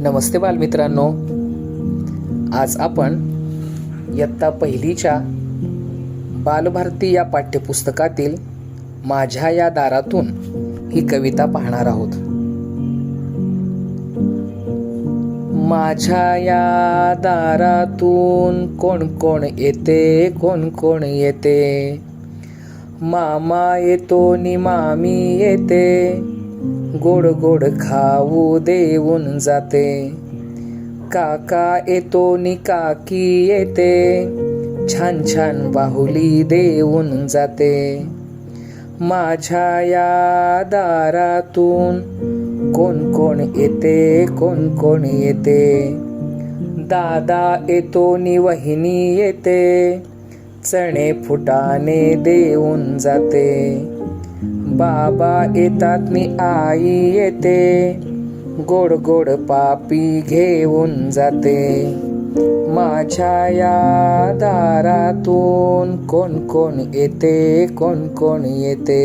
नमस्ते बालमित्रांनो. आज आपण इयत्ता पहिलीच्या बालभारती या पाठ्यपुस्तकातील माझ्या या दारातून ही कविता पाहणार आहोत. माझ्या या दारातून कोण कोण येते कोण कोण येते? मामा येतो नि मामी येते. गोड गोड खाऊ देऊन जाते. काका येतो नि काकी येते. छान छान बाहुली देऊन जाते. माझ्या या दारातून कोण कोण येते कोण कोण येते. दादा येतो नि वहिनी येते. चणे फुटाने देऊन जाते. बाबा येतात मी आई येते. गोड गोड पापी घेऊन जाते. माझ्या या दारातून कोण कोण येते कोण कोण येते.